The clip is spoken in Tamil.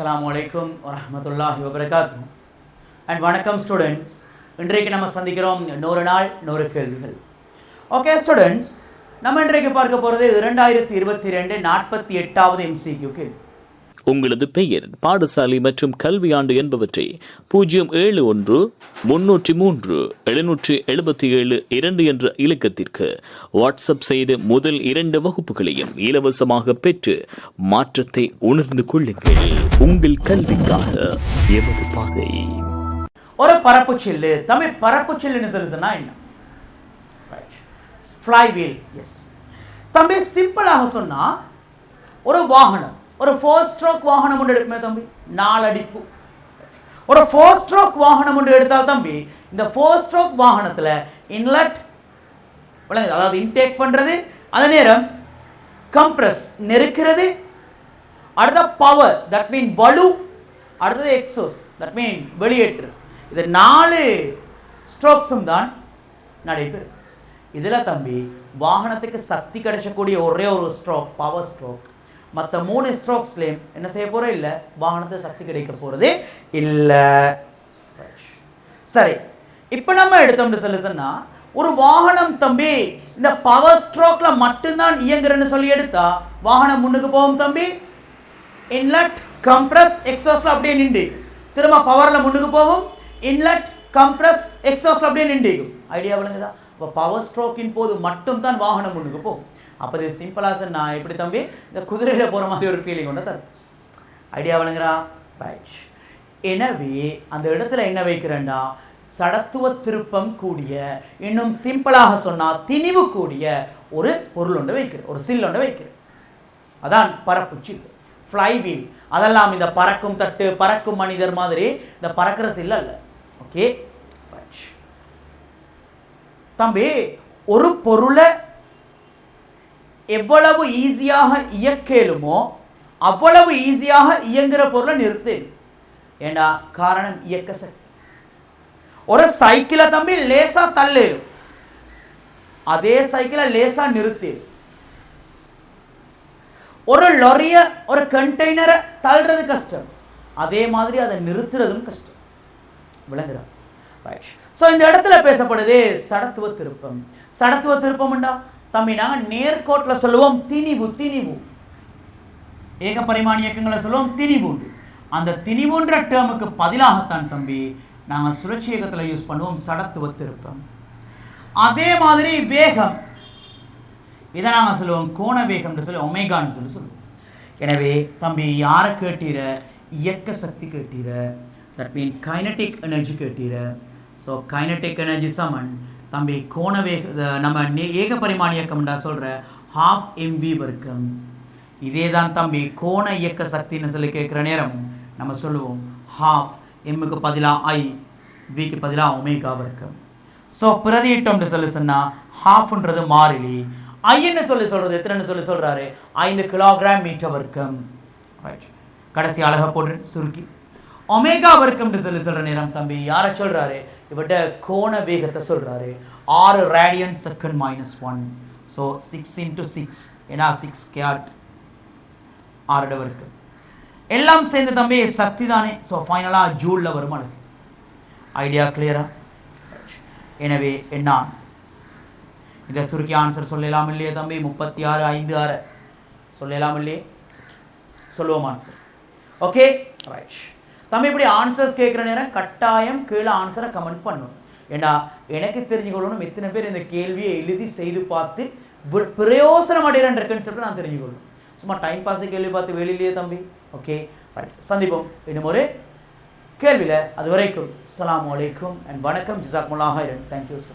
அஸ்லாம் அலைக்கும் வரமத்துல்லாஹி வபரகாத்து அண்ட் வணக்கம் ஸ்டூடெண்ட்ஸ் இன்றைக்கு நம்ம சந்திக்கிறோம் நூறு நாள் நூறு கேள்விகள். ஓகே ஸ்டூடெண்ட்ஸ் நம்ம இன்றைக்கு பார்க்க போகிறது இரண்டாயிரத்தி இருபத்தி ரெண்டு நாற்பத்தி எட்டாவது எம்சிக்யூ கேள்வி உங்களது பெயர் பாடசாலை மற்றும் கல்வியாண்டு என்பவற்றை பூஜ்ஜியம் ஏழு ஒன்று முன்னூற்றி மூன்று எழுநூற்றி எழுபத்தி ஏழு இரண்டு என்ற இலக்கத்திற்கு வாட்ஸ்அப் செய்து முதல் இரண்டு வகுப்புகளையும் இலவசமாக பெற்று மாற்றத்தை உணர்ந்து கொள்ளுங்கள். உங்கள் கல்விக்காக எமது பாதை. ஒரு பரப்பு செல்லு தமிழ் பரப்பு செல்லுன்னு சொல்லுதுன்னா என்ன? ஃப்ளை எஸ் தம்பி சிம்பிளாக சொன்னா ஒரு வாகனம் ஒரு ஃபோர் ஸ்ட்ரோக் வாகனம் ஒன்று எடுக்குமே தம்பி. நாலடிப்பு. ஒரு ஃபோர் ஸ்ட்ரோக் வாகனம் ஒன்று எடுத்தால் தம்பி இந்த ஃபோர் ஸ்ட்ரோக் வாகனத்தில் இன்லெட் விளங்குது அதாவது இன்டேக் பண்ணுறது அதே நேரம் கம்ப்ரஸ் நெருக்கிறது அடுத்த பவர் தட் மீன் வலு அடுத்தது எக்ஸோஸ் தட் மீன் வெளியேற்று. இது நாலு ஸ்ட்ரோக்ஸும் தான் நடைபெறும். இதில் தம்பி வாகனத்துக்கு சக்தி கிடைச்சக்கூடிய ஒரே ஒரு ஸ்ட்ரோக் பவர் ஸ்ட்ரோக் மற்ற மூணு ஸ்ட்ரோக்ஸ்லேயும் என்ன செய்ய போகிறோம் இல்லை வாகனத்து சக்தி கிடைக்க போகிறது இல்லை. சரி. இப்போ நம்ம எடுத்தோம்னு சொல்லி சொன்னா ஒரு வாகனம் தம்பி இந்த பவர் ஸ்ட்ரோக்ல மட்டும்தான் இயங்குறேன்னு சொல்லி எடுத்தா வாகனம் முன்னுக்கு போகும் தம்பி. இன்லட் கம்ப்ரஸ் எக்ஸாஸ்ட்ல அப்படியே நின்று. திரும்ப பவர்ல முன்னுக்கு போகும். இன்லட் கம்ப்ரஸ் எக்ஸாஸ்ட்ல அப்படியே நின்றுக்கும் ஐடியா விளங்குதா? இப்போ பவர் ஸ்ட்ரோக்கின் போது மட்டும் தான் வாகனம் முன்னுக்கு போகும். அப்போ இது சிம்பிளாக நான் எப்படி தம்பி? இந்த குதிரையில் போகிற மாதிரி ஒரு ஃபீலிங் ஒன்று தரும் ஐடியா வழங்குறா? ரைட் எனவே அந்த இடத்துல என்ன வைக்கிறேன்னா சடத்துவ திருப்பம் கூடிய இன்னும் சிம்பிளாக சொன்னால் திணிவு கூடிய ஒரு பொருள் ஒன்று வைக்கிறேன். ஒரு சில் ஒன்று வைக்கிறேன். அதான் பரப்பு சில் ஃப்ளை வீல் அதெல்லாம் இந்த பறக்கும் தட்டு பறக்கும் மனிதர் மாதிரி இந்த பறக்கிற சில்ல அல்ல. ஓகே தம்பி ஒரு பொருளை எவ்வளவு ஈஸியாக இயக்கலுமோ அவ்வளவு ஈஸியாக இயங்குகிற பொருளை நிறுத்து. ஏண்டா? காரணம் இயக்க சக்தி. ஒரு சைக்கிளை தம்பி லேசா தள்ளு. அதே சைக்கிளை லேசா நிறுத்து. ஒரு லொரிய ஒரு கண்டெய்னரை தள்ளுறது கஷ்டம். அதே மாதிரி அதை நிறுத்துறதும் கஷ்டம். விளங்குறா. ஸோ இந்த இடத்துல பேசப்படுது சடத்துவ திருப்பம். சடத்துவ திருப்பம்டா தம்பி நாங்கள் நேர்கோட்டில் சொல்லுவோம் திணிவு திணிவு. ஏக பரிமாண இயக்கங்களை சொல்லுவோம் திணிவு அந்த திணிவுன்ற டேர்முக்கு பதிலாகத்தான் தம்பி நாங்கள் சுழற்சி இயக்கத்தில் யூஸ் பண்ணுவோம் சடத்துவ திருப்பம். அதே மாதிரி வேகம். இதை நாங்கள் சொல்லுவோம் கோண வேகம்னு சொல்லி ஒமேகான்னு சொல்லி சொல்லுவோம். எனவே தம்பி யாரை கேட்டீர? இயக்க சக்தி கேட்டீர? தட் மீன் கைனட்டிக் எனர்ஜி கேட்டீர? ஸோ கைனட்டிக் எனர்ஜி சமன். தம்பி கோணவே நம்ம ஏக பரிமாண இயக்கம்டா சொல்கிற ஹாஃப் எம்வி வர்க்கம் இதே தான் தம்பி கோண இயக்க சக்தின்னு சொல்லி கேட்குற நேரம் நம்ம சொல்லுவோம் ஹாஃப் எம்முக்கு பதிலாக ஐ விக்கு பதிலாக ஒமேகா வர்க்கம் ஸோ பிரதியிட்டோம்னு சொல்லி சொன்னால் ஹாஃப்ன்றது மாறிலி. ஐன்னு சொல்லி சொல்கிறது எத்தனைன்னு சொல்லி சொல்கிறாரு ஐந்து கிலோகிராம் மீட்டர் வர்க்கம் ரைட் கடைசி அழகாக போட்டு சுருக்கி. ஒமேகா வர்க்கம் சொல்லி சொல்கிற நேரம் தம்பி. யாரை சொல்கிறாரு இவட்ட கோண வேகத்தை சொல்கிறாரு ஆறு radian second minus one so six into six ஏன்னா சிக்ஸ் கேட் ஆறுட வர்க்கம். எல்லாம் சேர்ந்து தம்பி சக்தி தானே. ஸோ ஃபைனலாக ஜூலில் வரும் அழகு. ஐடியா கிளியரா எனவே என்ன ஆன்சர் இதை சுருக்கி ஆன்சர் சொல்லலாம் இல்லையே தம்பி? முப்பத்தி ஆறு ஐந்து ஆறு. சொல்லலாம் இல்லையே? சொல்லுவோம் ஆன்சர் ஓகே ரைட் தம்பி இப்படி ஆன்சர்ஸ் கேட்குற நேரம் கட்டாயம் கீழே ஆன்சரை கமெண்ட் பண்ணணும். ஏண்டா எனக்கு தெரிஞ்சுக்கொள்ளணும் எத்தனை பேர் இந்த கேள்வியை எழுதி செய்து பார்த்து பிரயோசனம் அடைகிறன்ற கன்செப்டை நான் தெரிஞ்சுக்கொள்ளணும். சும்மா டைம் பாஸ் கேள்வி பார்த்து வெளியிலேயே தம்பி. ஓகே ரைட் சந்திப்போம். இன்னும் ஒரு கேள்வியில். அது வரைக்கும் அஸ்ஸலாமு அலைக்கும் அண்ட் வணக்கம். ஜிசாக்முல்லாஹ் தேங்க்யூ மச்